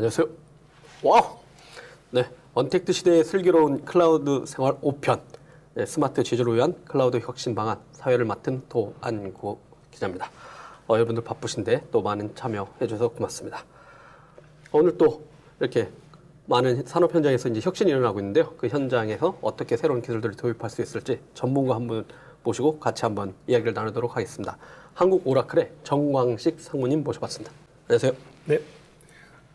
안녕하세요. 와우. 네, 언택트 시대의 슬기로운 클라우드 생활 5편. 네, 스마트 제조를 위한 클라우드 혁신 방안 사회를 맡은 도안구 기자입니다. 어, 여러분들 바쁘신데 또 많은 참여해 주셔서 고맙습니다. 오늘 또 이렇게 많은 산업 현장에서 이제 혁신이 일어나고 있는데요. 그 현장에서 어떻게 새로운 기술들을 도입할 수 있을지 전문가 한 분 모시고 같이 한번 이야기를 나누도록 하겠습니다. 한국 오라클의 정광식 상무님 모셔봤습니다. 안녕하세요. 네.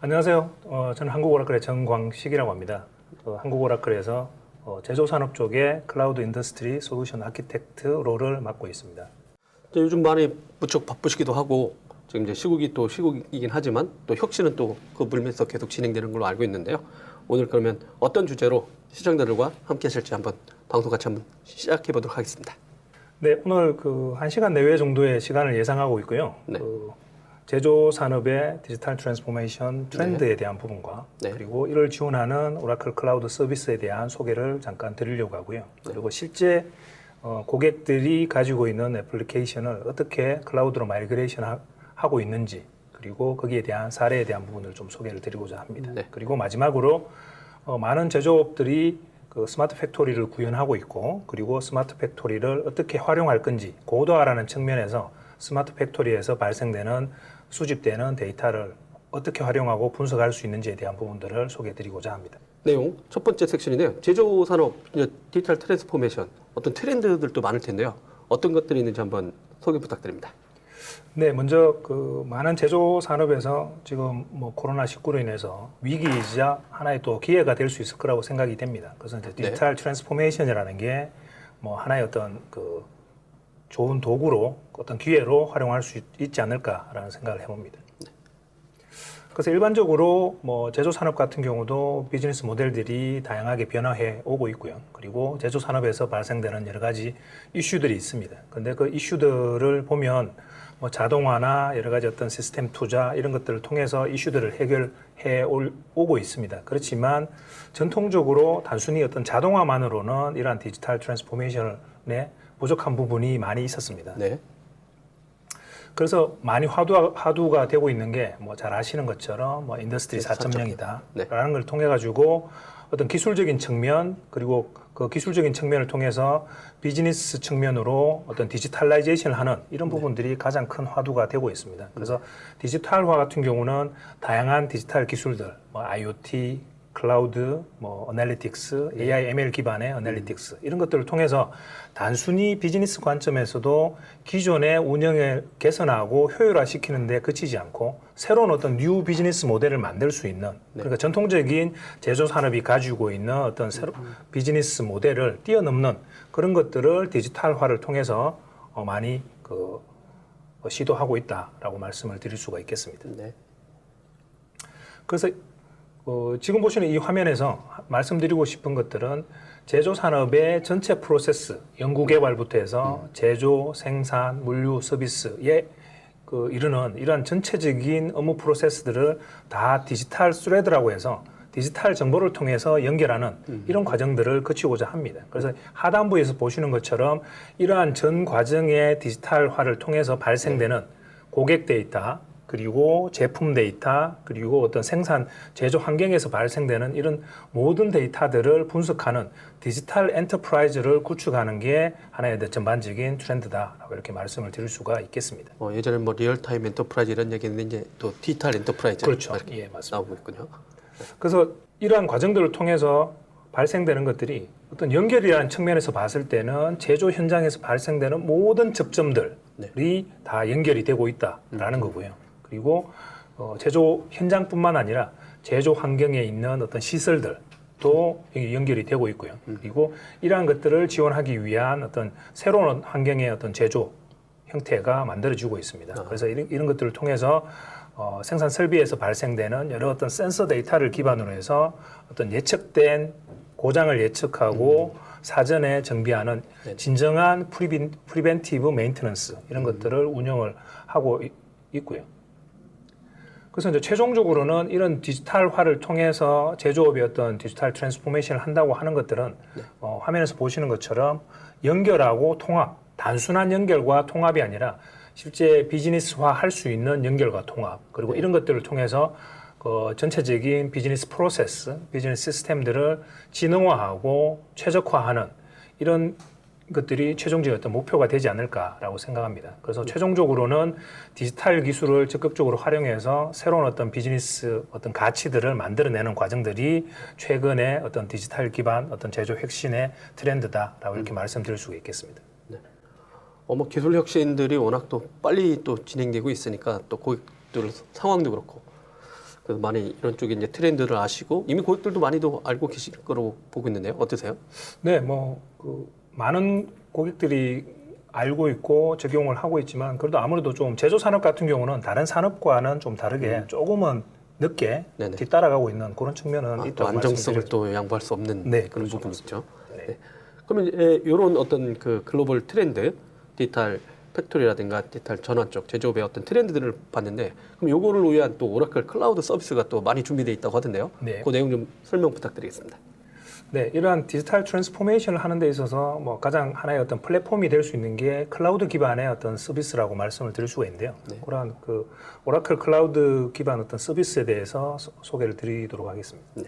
안녕하세요. 어, 저는 한국 오라클의 정광식이라고 합니다. 어, 한국 오라클에서 어, 제조산업 쪽의 클라우드 인더스트리 솔루션 아키텍트 롤을 맡고 있습니다. 이제 요즘 많이 무척 바쁘시기도 하고 지금 이제 시국이 또 시국이긴 하지만 또 혁신은 또 그 물면서 계속 진행되는 걸로 알고 있는데요. 오늘 그러면 어떤 주제로 시청자들과 함께 하실지 한번 방송 같이 한번 시작해 보도록 하겠습니다. 네, 오늘 그 1시간 내외 정도의 시간을 예상하고 있고요. 네. 그 제조 산업의 디지털 트랜스포메이션 트렌드에 대한 부분과 네. 그리고 이를 지원하는 오라클 클라우드 서비스에 대한 소개를 잠깐 드리려고 하고요. 그리고 실제 어, 고객들이 가지고 있는 애플리케이션을 어떻게 클라우드로 마이그레이션 하- 하고 있는지 그리고 거기에 대한 사례에 대한 부분을 좀 소개를 드리고자 합니다. 네. 그리고 마지막으로 어, 많은 제조업들이 그 스마트 팩토리를 구현하고 있고 그리고 스마트 팩토리를 어떻게 활용할 건지 고도화라는 측면에서 스마트 팩토리에서 발생되는 수집되는 데이터를 어떻게 활용하고 분석할 수 있는지에 대한 부분들을 소개해드리고자 합니다. 내용 첫 번째 섹션인데요. 제조 산업 디지털 트랜스포메이션 어떤 트렌드들도 많을 텐데요. 어떤 것들이 있는지 한번 소개 부탁드립니다. 네, 먼저 그 많은 제조 산업에서 지금 뭐 코로나 19로 인해서 위기이자 하나의 또 기회가 될 수 있을 거라고 생각이 됩니다. 그래서 이제 디지털 트랜스포메이션이라는 게 뭐 하나의 어떤 그 좋은 도구로 어떤 기회로 활용할 수 있- 있지 않을까라는 생각을 해봅니다. 그래서 일반적으로 뭐 제조 산업 같은 경우도 비즈니스 모델들이 다양하게 변화해 오고 있고요. 그리고 제조 산업에서 발생되는 여러 가지 이슈들이 있습니다. 근데 그 이슈들을 보면 뭐 자동화나 여러 가지 어떤 시스템 투자 이런 것들을 통해서 이슈들을 해결해 올- 오고 있습니다. 그렇지만 전통적으로 단순히 어떤 자동화만으로는 이러한 디지털 트랜스포메이션에 부족한 부분이 많이 있었습니다. 네. 그래서 많이 화두, 화두가 되고 있는 게 뭐 잘 아시는 것처럼 뭐 인더스트리 네, 4.0이다. 네. 라는 걸 통해 가지고 어떤 기술적인 측면 그리고 그 기술적인 측면을 통해서 비즈니스 측면으로 어떤 디지털라이제이션을 하는 이런 부분들이 가장 큰 화두가 되고 있습니다. 그래서 디지털화 같은 경우는 다양한 디지털 기술들, 뭐 IoT, 클라우드, 뭐 어널리틱스, AI, ML 기반의 어널리틱스 이런 것들을 통해서 단순히 비즈니스 관점에서도 기존의 운영을 개선하고 효율화시키는 데 그치지 않고 새로운 어떤 뉴 비즈니스 모델을 만들 수 있는 그러니까 전통적인 제조 산업이 가지고 있는 어떤 새로 비즈니스 모델을 뛰어넘는 그런 것들을 디지털화를 통해서 어, 많이 그 어, 시도하고 있다라고 말씀을 드릴 수가 있겠습니다. 네. 그래서 어, 지금 보시는 이 화면에서 말씀드리고 싶은 것들은 제조 산업의 전체 프로세스, 연구 개발부터 해서 제조, 생산, 물류, 서비스에 그 이르는 이러한 전체적인 업무 프로세스들을 다 디지털 스레드라고 해서 디지털 정보를 통해서 연결하는 이런 과정들을 거치고자 합니다. 그래서 하단부에서 보시는 것처럼 이러한 전 과정의 디지털화를 통해서 발생되는 고객 데이터, 그리고 제품 데이터, 그리고 어떤 생산 제조 환경에서 발생되는 이런 모든 데이터들을 분석하는 디지털 엔터프라이즈를 구축하는 게 하나의 전반적인 트렌드다라고 이렇게 말씀을 드릴 수가 있겠습니다. 어, 예전에 뭐 리얼타임 엔터프라이즈 이런 얘기했는데 이제 또 디지털 엔터프라이즈 그렇죠. 예, 맞습니다. 나오고 있군요. 그래서 이러한 과정들을 통해서 발생되는 것들이 어떤 연결이라는 측면에서 봤을 때는 제조 현장에서 발생되는 모든 접점들이 다 연결이 되고 있다라는 거고요. 그리고 어, 제조 현장뿐만 아니라 제조 환경에 있는 어떤 시설들도 여기 연결이 되고 있고요. 그리고 이러한 것들을 지원하기 위한 어떤 새로운 환경의 어떤 제조 형태가 만들어지고 있습니다. 그래서 이런, 이런 것들을 통해서 어, 생산 설비에서 발생되는 여러 어떤 센서 데이터를 기반으로 해서 어떤 예측된 고장을 예측하고 사전에 정비하는 진정한 프리빈, 프리벤티브 메인테넌스 이런 것들을 운영을 하고 이- 있고요. 그래서 이제 최종적으로는 이런 디지털화를 통해서 제조업의 어떤 디지털 트랜스포메이션을 한다고 하는 것들은 어, 화면에서 보시는 것처럼 연결하고 통합, 단순한 연결과 통합이 아니라 실제 비즈니스화 할 수 있는 연결과 통합 그리고 이런 것들을 통해서 그 전체적인 비즈니스 프로세스, 비즈니스 시스템들을 지능화하고 최적화하는 이런 것들이 최종적인 어떤 목표가 되지 않을까라고 생각합니다. 그래서 최종적으로는 디지털 기술을 적극적으로 활용해서 새로운 어떤 비즈니스 어떤 가치들을 만들어내는 과정들이 최근의 어떤 디지털 기반 어떤 제조 혁신의 트렌드다라고 이렇게 말씀드릴 수가 있겠습니다. 어, 뭐 기술 혁신들이 워낙 또 빨리 또 진행되고 있으니까 또 고객들 상황도 그렇고 그래서 많이 이런 쪽에 이제 트렌드를 아시고 이미 고객들도 많이도 알고 계실 거로 보고 있는데요. 어떠세요? 네, 뭐 그 많은 고객들이 알고 있고 적용을 하고 있지만 그래도 아무래도 좀 제조 산업 같은 경우는 다른 산업과는 좀 다르게 조금은 늦게 네네. 뒤따라가고 있는 그런 측면은 아, 또 안정성을. 또 양보할 수 없는 네, 그런 그렇죠. 부분이 있죠. 네. 네. 그러면 이런 어떤 그 글로벌 트렌드, 디지털 팩토리라든가 디지털 전환 쪽 제조업의 어떤 트렌드들을 봤는데 그럼 요거를 위한 또 오라클 클라우드 서비스가 또 많이 준비되어 있다고 하던데요. 네. 그 내용 좀 설명 부탁드리겠습니다. 네, 이러한 디지털 트랜스포메이션을 하는 데 있어서 뭐 가장 하나의 어떤 플랫폼이 될 수 있는 게 클라우드 기반의 어떤 서비스라고 말씀을 드릴 수가 있는데요. 네. 그러한 그 오라클 클라우드 기반 어떤 서비스에 대해서 소- 소개를 드리도록 하겠습니다. 네.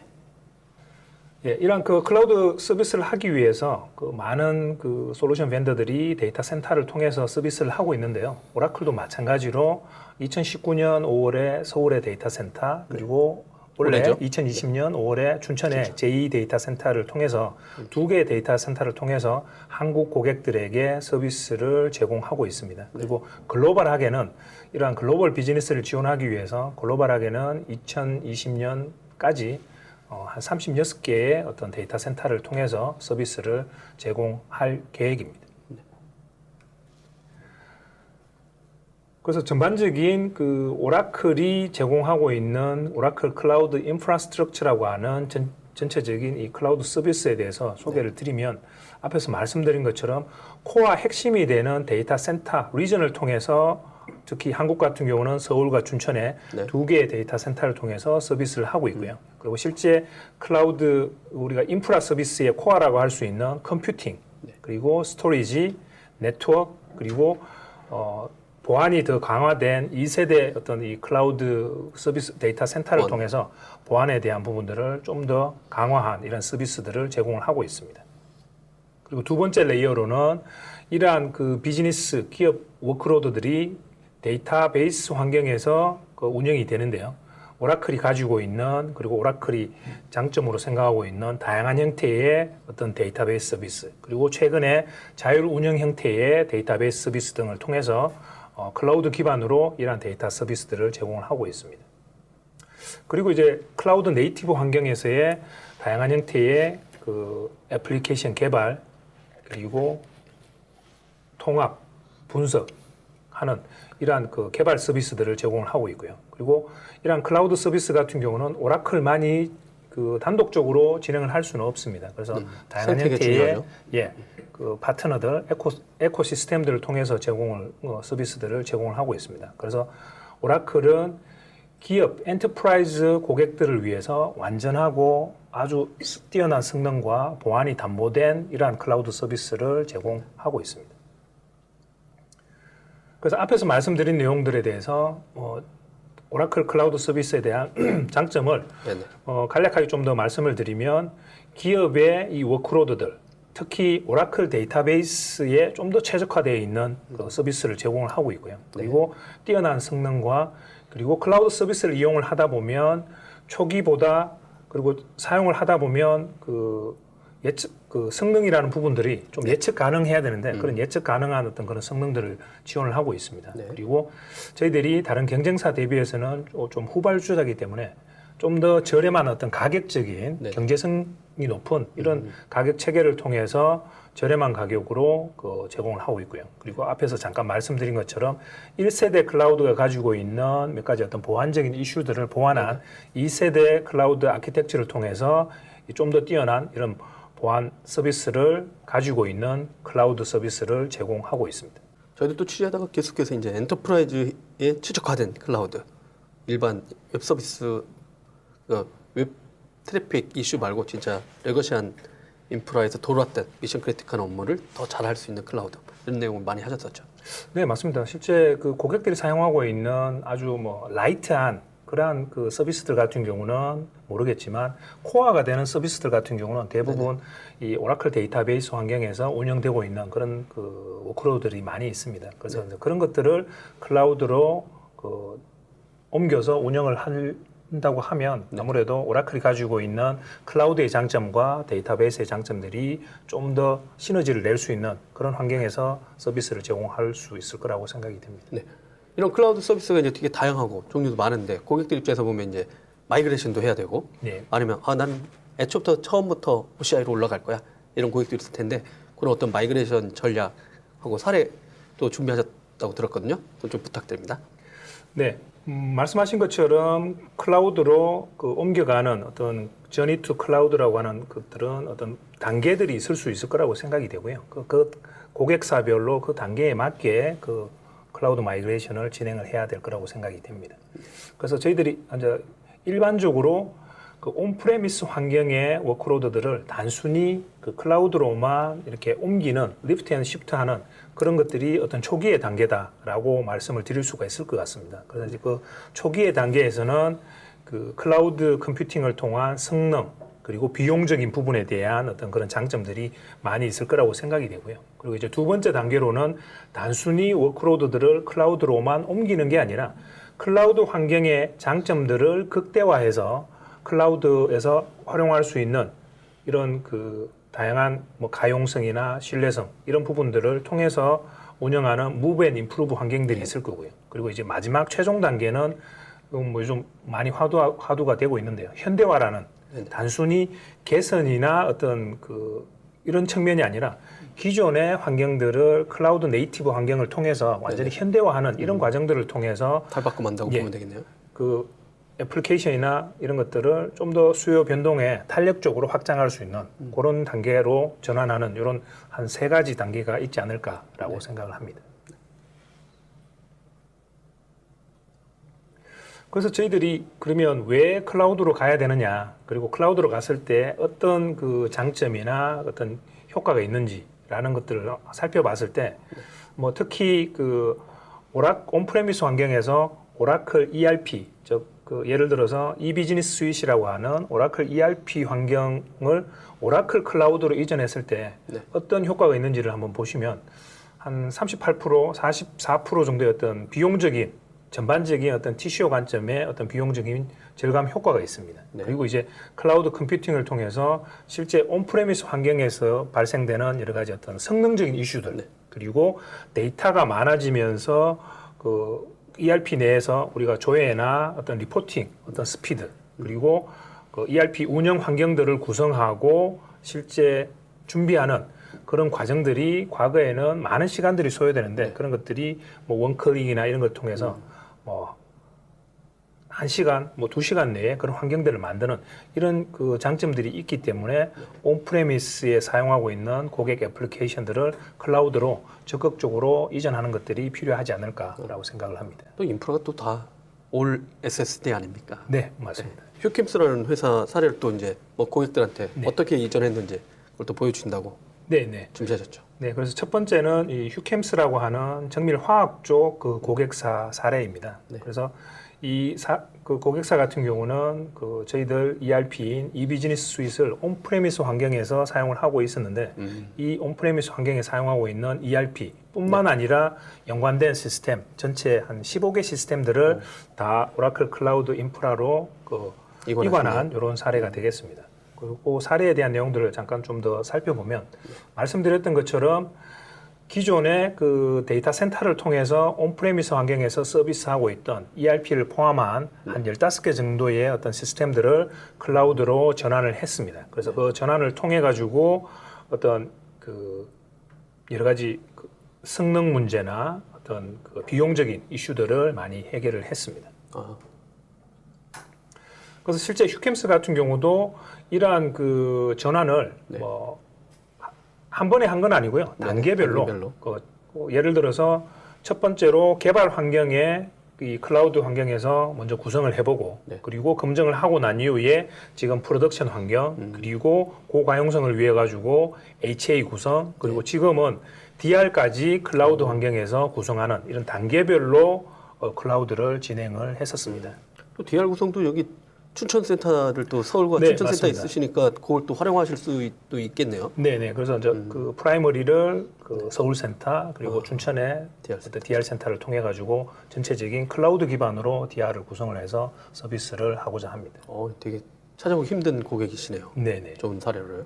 예, 이런 그 클라우드 서비스를 하기 위해서 그 많은 그 솔루션 벤더들이 데이터 센터를 통해서 서비스를 하고 있는데요. 오라클도 마찬가지로 2019년 5월에 서울의 데이터 센터 그리고 원래 올해죠? 2020년 5월에 춘천의 제2 데이터 센터를 통해서 두 개의 데이터 센터를 통해서 한국 고객들에게 서비스를 제공하고 있습니다. 그리고 글로벌하게는 이러한 글로벌 비즈니스를 지원하기 위해서 글로벌하게는 2020년까지 어, 한 36개의 어떤 데이터 센터를 통해서 서비스를 제공할 계획입니다. 그래서 전반적인 그 오라클이 제공하고 있는 오라클 클라우드 인프라스트럭처라고 하는 전, 전체적인 이 클라우드 서비스에 대해서 소개를 드리면 앞에서 말씀드린 것처럼 코어 핵심이 되는 데이터 센터 리전을 통해서 특히 한국 같은 경우는 서울과 춘천에 네. 두 개의 데이터 센터를 통해서 서비스를 하고 있고요. 그리고 실제 클라우드 우리가 인프라 서비스의 코어라고 할 수 있는 컴퓨팅 그리고 스토리지, 네트워크 그리고 어, 보안이 더 강화된 2세대 어떤 이 클라우드 서비스 데이터 센터를 보안. 통해서 보안에 대한 부분들을 좀 더 강화한 이런 서비스들을 제공을 하고 있습니다. 그리고 두 번째 레이어로는 이러한 그 비즈니스 기업 워크로드들이 데이터베이스 환경에서 그 운영이 되는데요. 오라클이 가지고 있는 그리고 오라클이 장점으로 생각하고 있는 다양한 형태의 어떤 데이터베이스 서비스 그리고 최근에 자율 운영 형태의 데이터베이스 서비스 등을 통해서 어, 클라우드 기반으로 이러한 데이터 서비스들을 제공을 하고 있습니다. 그리고 이제 클라우드 네이티브 환경에서의 다양한 형태의 그 애플리케이션 개발 그리고 통합, 분석하는 이러한 그 개발 서비스들을 제공을 하고 있고요. 그리고 이러한 클라우드 서비스 같은 경우는 오라클만이 그 단독적으로 진행을 할 수는 없습니다. 그래서 다양한 선택이 형태의 중요하죠. 예, 그 파트너들 에코 에코시스템들을 통해서 제공을 어, 서비스들을 제공을 하고 있습니다. 그래서 오라클은 기업 엔터프라이즈 고객들을 위해서 완전하고 아주 뛰어난 성능과 보안이 담보된 이러한 클라우드 서비스를 제공하고 있습니다. 그래서 앞에서 말씀드린 내용들에 대해서 어, 오라클 클라우드 서비스에 대한 장점을. 어, 간략하게 좀 더 말씀을 드리면 기업의 이 워크로드들 특히 오라클 데이터베이스에 좀 더 최적화되어 있는 그 서비스를 제공을 하고 있고요. 그리고 뛰어난 성능과 그리고 클라우드 서비스를 이용을 하다 보면 초기보다 그리고 사용을 하다 보면 그 예측 그 성능이라는 부분들이 좀 예측 가능해야 되는데 그런 예측 가능한 어떤 그런 성능들을 지원을 하고 있습니다. 네. 그리고 저희들이 다른 경쟁사 대비해서는 좀 후발주자이기 때문에 좀 더 저렴한 어떤 가격적인 네. 경제성 이 높은 이런 가격 체계를 통해서 저렴한 가격으로 그 제공을 하고 있고요. 그리고 앞에서 잠깐 말씀드린 것처럼 1세대 클라우드가 가지고 있는 몇 가지 어떤 보안적인 이슈들을 보완한 2세대 클라우드 아키텍처를 통해서 좀 더 뛰어난 이런 보안 서비스를 가지고 있는 클라우드 서비스를 제공하고 있습니다. 저희도 또 취재하다가 계속해서 이제 엔터프라이즈에 최적화된 클라우드, 일반 웹 서비스, 그웹 트래픽 이슈 말고 진짜 레거시한 인프라에서 돌아왔던 미션 크리티컬한 업무를 더 잘할 수 있는 클라우드 이런 내용을 많이 하셨었죠. 네, 맞습니다. 실제 그 고객들이 사용하고 있는 아주 뭐 라이트한 그러한 그 서비스들 같은 경우는 모르겠지만 코어가 되는 서비스들 같은 경우는 대부분 이 오라클 데이터베이스 환경에서 운영되고 있는 그런 그 워크로드들이 많이 있습니다. 그래서 이제 그런 것들을 클라우드로 그 옮겨서 운영을 한다고 하면 아무래도 오라클이 가지고 있는 클라우드의 장점과 데이터베이스의 장점들이 좀 더 시너지를 낼 수 있는 그런 환경에서 서비스를 제공할 수 있을 거라고 생각이 됩니다. 네. 이런 클라우드 서비스가 이제 되게 다양하고 종류도 많은데 고객들 입장에서 보면 이제 마이그레이션도 해야 되고 네. 아니면 아 나는 애초부터 처음부터 OCI로 올라갈 거야 이런 고객들이 있을 텐데 그런 어떤 마이그레이션 전략하고 사례도 준비하셨다고 들었거든요. 좀 부탁드립니다. 네, 음, 말씀하신 것처럼 클라우드로 그 옮겨가는 어떤 저니 투 클라우드라고 하는 것들은 어떤 단계들이 있을 수 있을 거라고 생각이 되고요. 그, 그 고객사별로 그 단계에 맞게 그 클라우드 마이그레이션을 진행을 해야 될 거라고 생각이 됩니다. 그래서 저희들이 이제 일반적으로 그 온프레미스 환경의 워크로드들을 단순히 그 클라우드로만 이렇게 옮기는 리프트 앤 시프트 하는 그런 것들이 어떤 초기의 단계다라고 말씀을 드릴 수가 있을 것 같습니다. 그래서 이제 그 초기의 단계에서는 그 클라우드 컴퓨팅을 통한 성능 그리고 비용적인 부분에 대한 어떤 그런 장점들이 많이 있을 거라고 생각이 되고요. 그리고 이제 두 번째 단계로는 단순히 워크로드들을 클라우드로만 옮기는 게 아니라 클라우드 환경의 장점들을 극대화해서 클라우드에서 활용할 수 있는 이런 그 다양한 뭐 가용성이나 신뢰성 이런 부분들을 통해서 운영하는 무브 앤 임프루브 환경들이 있을 거고요. 그리고 이제 마지막 최종 단계는 뭐 요즘 많이 화두, 화두가 되고 있는데요. 현대화라는 단순히 개선이나 어떤 그 이런 측면이 아니라 기존의 환경들을 클라우드 네이티브 환경을 통해서 완전히 현대화하는 이런 과정들을 통해서 탈바꿈한다고 예. 보면 되겠네요. 그 애플리케이션이나 이런 것들을 좀 더 수요 변동에 탄력적으로 확장할 수 있는 그런 단계로 전환하는 이런 한 세 가지 단계가 있지 않을까라고 생각을 합니다. 그래서 저희들이 그러면 왜 클라우드로 가야 되느냐 그리고 클라우드로 갔을 때 어떤 그 장점이나 어떤 효과가 있는지라는 것들을 살펴봤을 때 뭐 특히 그 오라 온프레미스 환경에서 오라클 ERP 즉 그 예를 들어서 이 비즈니스 스윗이라고 하는 오라클 ERP 환경을 오라클 클라우드로 이전했을 때 네. 어떤 효과가 있는지를 한번 보시면 한 38% 44% 정도의 어떤 비용적인 전반적인 어떤 TCO 관점의 어떤 비용적인 절감 효과가 있습니다. 네. 그리고 이제 클라우드 컴퓨팅을 통해서 실제 온프레미스 환경에서 발생되는 여러 가지 어떤 성능적인 이슈들 네. 그리고 데이터가 많아지면서 그 ERP 내에서 우리가 조회나 어떤 리포팅, 어떤 스피드 그리고 그 ERP 운영 환경들을 구성하고 실제 준비하는 그런 과정들이 과거에는 많은 시간들이 소요되는데 그런 것들이 뭐 원클릭이나 이런 걸 통해서 뭐 한 시간, 뭐 두 시간 내에 그런 환경들을 만드는 이런 그 장점들이 있기 때문에 온프레미스에 사용하고 있는 고객 애플리케이션들을 클라우드로 적극적으로 이전하는 것들이 필요하지 않을까라고 생각을 합니다. 또 인프라가 또 다 올 SSD 아닙니까? 네, 맞습니다. 휴캠스라는 회사 사례를 또 이제 뭐 고객들한테 네. 어떻게 이전했는지 그걸 또 보여주신다고 네, 네. 준비하셨죠. 네, 그래서 첫 번째는 이 휴캠스라고 하는 정밀 화학 쪽 그 고객사 사례입니다. 네. 그래서 이 사, 그 고객사 같은 경우는 그 저희들 ERP인 이비즈니스 스윗을 온프레미스 환경에서 사용을 하고 있었는데 음. 이 온프레미스 환경에 사용하고 있는 ERP뿐만 아니라 연관된 시스템 전체 한 15개 시스템들을 다 오라클 클라우드 인프라로 그. 이관한 이런 사례가 되겠습니다. 그리고 사례에 대한 내용들을 잠깐 좀 더 살펴보면 말씀드렸던 것처럼 기존의 그 데이터 센터를 통해서 온프레미스 환경에서 서비스하고 있던 ERP를 포함한 한 15개 정도의 어떤 시스템들을 클라우드로 전환을 했습니다. 그래서 그 전환을 통해 가지고 어떤 그 여러 가지 그 성능 문제나 어떤 그 비용적인 이슈들을 많이 해결을 했습니다. 아, 그래서 실제 휴캠스 같은 경우도 이러한 그 전환을 네. 뭐 한 번에 한 건 아니고요. 네, 단계별로. 단계별로. 그, 그 예를 들어서 첫 번째로 개발 환경에 이 클라우드 환경에서 먼저 구성을 해보고 네. 그리고 검증을 하고 난 이후에 지금 프로덕션 환경 음. 그리고 고가용성을 위해 가지고 HA 구성 그리고 지금은 DR까지 클라우드 환경에서 구성하는 이런 단계별로 어, 클라우드를 진행을 했었습니다. 또 DR 구성도 여기 춘천센터를 또 서울과 네, 춘천센터. 있으시니까 그걸 또 활용하실 수도 있겠네요. 네네. 그래서 이제 음. 그 프라이머리를 그 서울센터 그리고 어. 춘천의 DR 어떤 DR 센터를 통해 가지고 전체적인 클라우드 기반으로 DR을 구성을 해서 서비스를 하고자 합니다. 어, 되게 찾아보기 힘든 고객이시네요. 네네. 좋은 사례를.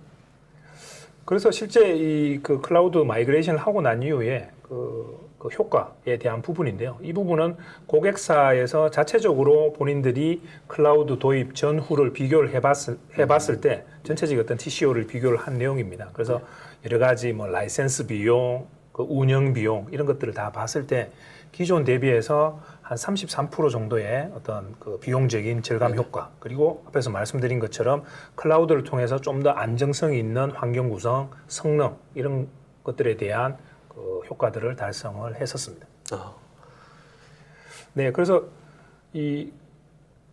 그래서 실제 이 그 클라우드 마이그레이션을 하고 난 이후에 그, 그 효과에 대한 부분인데요. 이 부분은 고객사에서 자체적으로 본인들이 클라우드 도입 전후를 비교를 해봤을, 해봤을 때 전체적인 어떤 TCO를 비교를 한 내용입니다. 그래서 여러 가지 뭐 라이센스 비용, 그 운영 비용 이런 것들을 다 봤을 때 기존 대비해서 한 33% 정도의 어떤 그 비용적인 절감 효과 그리고 앞에서 말씀드린 것처럼 클라우드를 통해서 좀 더 안정성이 있는 환경 구성, 성능 이런 것들에 대한 그 효과들을 달성을 했었습니다. 아, 네, 그래서 이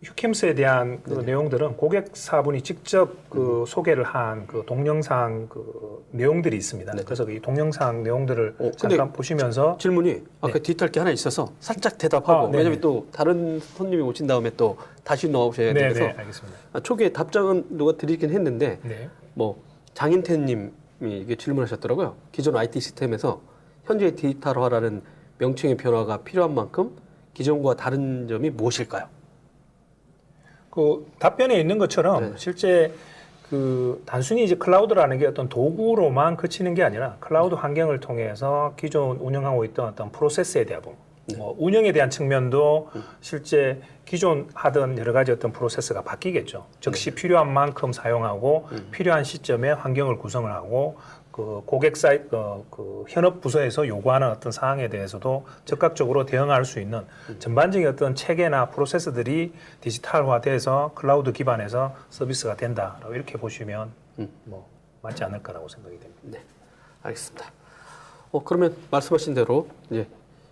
휴캠스에 대한 그 내용들은 고객사분이 직접 그 소개를 한 그 동영상 그 내용들이 있습니다. 네네. 그래서 이 동영상 내용들을 어, 잠깐 보시면서 질문이 아까 디지털 게 하나 있어서 살짝 대답하고 아, 네네. 왜냐면 또 다른 손님이 오신 다음에 또 다시 넣으셔야 네, 돼서 네, 알겠습니다. 아, 초기에 답장은 누가 드리긴 했는데 네. 뭐 장인태님이 이게 질문하셨더라고요. 기존 IT 시스템에서 현재 디지털화라는 명칭의 변화가 필요한 만큼 기존과 다른 점이 무엇일까요? 그 답변에 있는 것처럼 네. 실제 그 단순히 이제 클라우드라는 게 어떤 도구로만 그치는 게 아니라 클라우드 환경을 통해서 기존 운영하고 있던 어떤 프로세스에 대한 부분, 뭐 운영에 대한 측면도 실제 기존 하던 여러 가지 어떤 프로세스가 바뀌겠죠. 즉시 필요한 만큼 사용하고 필요한 시점에 환경을 구성을 하고 그 고객 사이 어, 그 현업 부서에서 요구하는 어떤 사항에 대해서도 적극적으로 대응할 수 있는 전반적인 어떤 체계나 프로세스들이 디지털화돼서 클라우드 기반에서 서비스가 된다라고 이렇게 보시면 뭐 맞지 않을까라고 생각이 됩니다. 네, 알겠습니다. 어, 그러면 말씀하신 대로 이제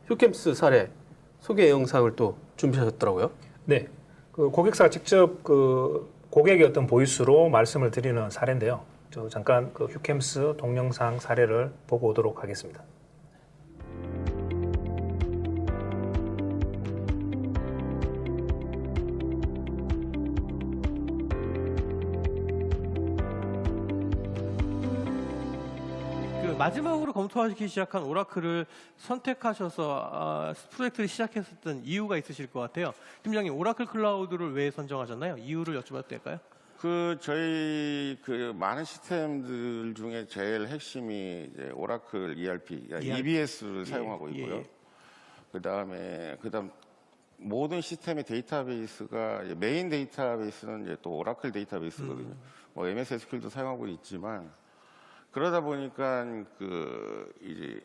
휴캠스 사례 소개 영상을 또 준비하셨더라고요. 네, 그 고객사가 직접 그 고객의 어떤 보이스로 말씀을 드리는 사례인데요. 저 잠깐 그 휴캠스 동영상 사례를 보고 오도록 하겠습니다. 그 마지막으로 검토하기 시작한 오라클을 선택하셔서 아, 프로젝트를 시작했었던 이유가 있으실 것 같아요. 팀장님, 오라클 클라우드를 왜 선정하셨나요? 이유를 여쭤봐도 될까요? 그 저희 그 많은 시스템들 중에 제일 핵심이 이제 오라클 ERP, 그러니까 ERP. EBS를 예, 사용하고 예, 있고요. 예. 그 다음에 그다음 모든 시스템의 데이터베이스가 메인 데이터베이스는 이제 또 오라클 데이터베이스거든요. 음. 뭐 MS SQL도 사용하고 있지만 그러다 보니까 그 이제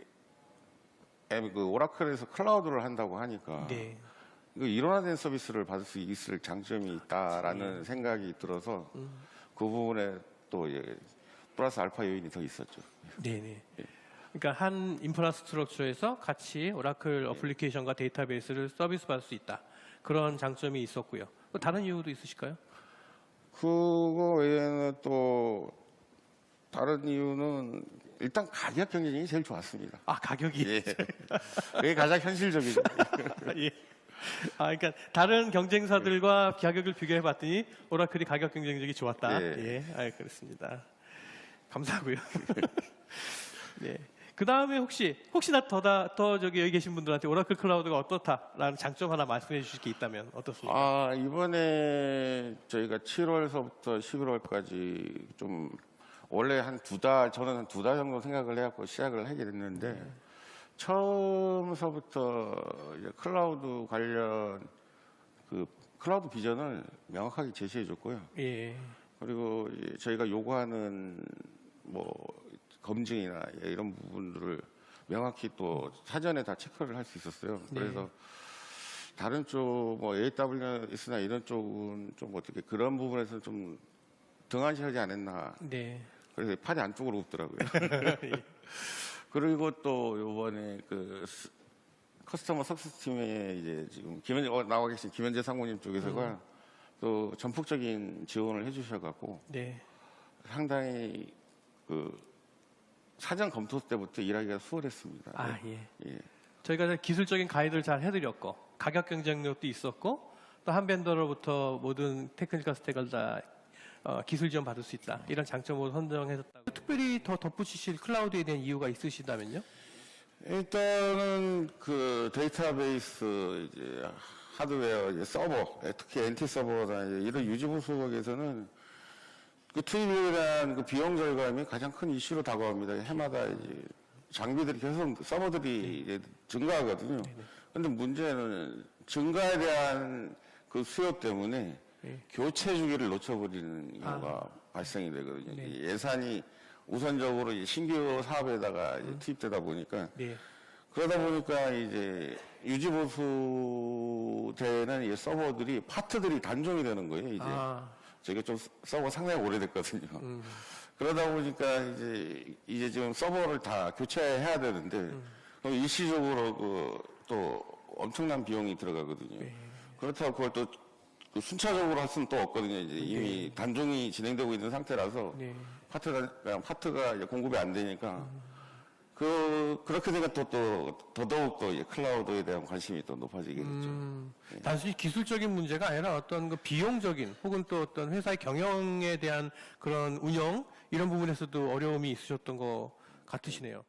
그 오라클에서 클라우드를 한다고 하니까 네. 그 일원화된 서비스를 받을 수 있을 장점이 있다라는 생각이 들어서 그 부분에 또 예, 플러스 알파 요인이 더 있었죠. 네네. 그러니까 한 인프라스트럭처에서 같이 오라클 어플리케이션과 데이터베이스를 서비스 받을 수 있다. 그런 장점이 있었고요. 또 다른 이유도 있으실까요? 그거 외에는 또 다른 이유는 일단 가격 경쟁이 제일 좋았습니다. 아 가격이. 예. 그게 가장 현실적이죠. 예. 아, 그러니까 다른 경쟁사들과 가격을 비교해 봤더니 오라클이 가격 경쟁력이 좋았다. 예. 예, 아, 그렇습니다. 감사하고요. 네. 그 다음에 혹시 혹시나 더다 더 저기 여기 계신 분들한테 오라클 클라우드가 어떻다라는 장점 하나 말씀해 주실 게 있다면 어떻습니까? 아, 이번에 저희가 7월서부터 11월까지 좀 원래 한 두 달, 저는 한 두 달 정도 생각을 해갖고 시작을 하게 됐는데 처음서부터 클라우드 관련 그 클라우드 비전을 명확하게 제시해 줬고요. 예. 그리고 저희가 요구하는 뭐 검증이나 이런 부분들을 명확히 또 사전에 다 체크를 할 수 있었어요. 그래서 다른 쪽 뭐 AWS나 이런 쪽은 좀 어떻게 그런 부분에서 좀 등한시하지 않았나. 네. 그래서 팔이 안쪽으로 굽더라고요. 그리고 또 요번에 그 스- 커스터머 석세스 팀에 이제 지금 김현재 어, 나와 계신 김현재 상무님 쪽에서가 또 전폭적인 지원을 해주셔갖고 네. 상당히 그 사전 검토 때부터 일하기가 수월했습니다. 아, 예. 예. 저희가 기술적인 가이드를 잘 해드렸고 가격 경쟁력도 있었고 또 한 벤더로부터 모든 테크니컬 스택을 다 어, 기술 지원 받을 수 있다. 이런 장점으로 선정해줬다고. 특별히 더 덧붙이실 클라우드에 대한 이유가 있으시다면요? 일단은 그 데이터베이스 이제 하드웨어 이제 서버 예, 특히 NT 서버나 이런 유지 보수국에서는 그 투입에 대한 그 비용 절감이 가장 큰 이슈로 다가옵니다. 해마다 이제 장비들이 계속 서버들이 이제 증가하거든요. 근데 문제는 증가에 대한 그 수요 때문에 교체 주기를 놓쳐버리는 경우가 발생이 되거든요. 이 예산이 우선적으로 이 신규 사업에다가 이제 투입되다 보니까 네. 그러다 보니까 이제 유지보수 되는 이 서버들이 파트들이 단종이 되는 거예요, 이제. 아, 저게 좀 서버 상당히 오래됐거든요. 그러다 보니까 이제, 이제 지금 서버를 다 교체해야 되는데, 그럼 일시적으로 그 또 엄청난 비용이 들어가거든요. 그렇다고 그걸 또 그 순차적으로 할 수는 또 없거든요. 이제 이미 단종이 진행되고 있는 상태라서 네. 파트가, 파트가 이제 공급이 안 되니까 그, 그렇게 되니까 또, 또, 더더욱 또 이제 클라우드에 대한 관심이 또 높아지게 됐죠. 음, 단순히 기술적인 문제가 아니라 어떤 그 비용적인 혹은 또 어떤 회사의 경영에 대한 그런 운영 이런 부분에서도 어려움이 있으셨던 것 같으시네요.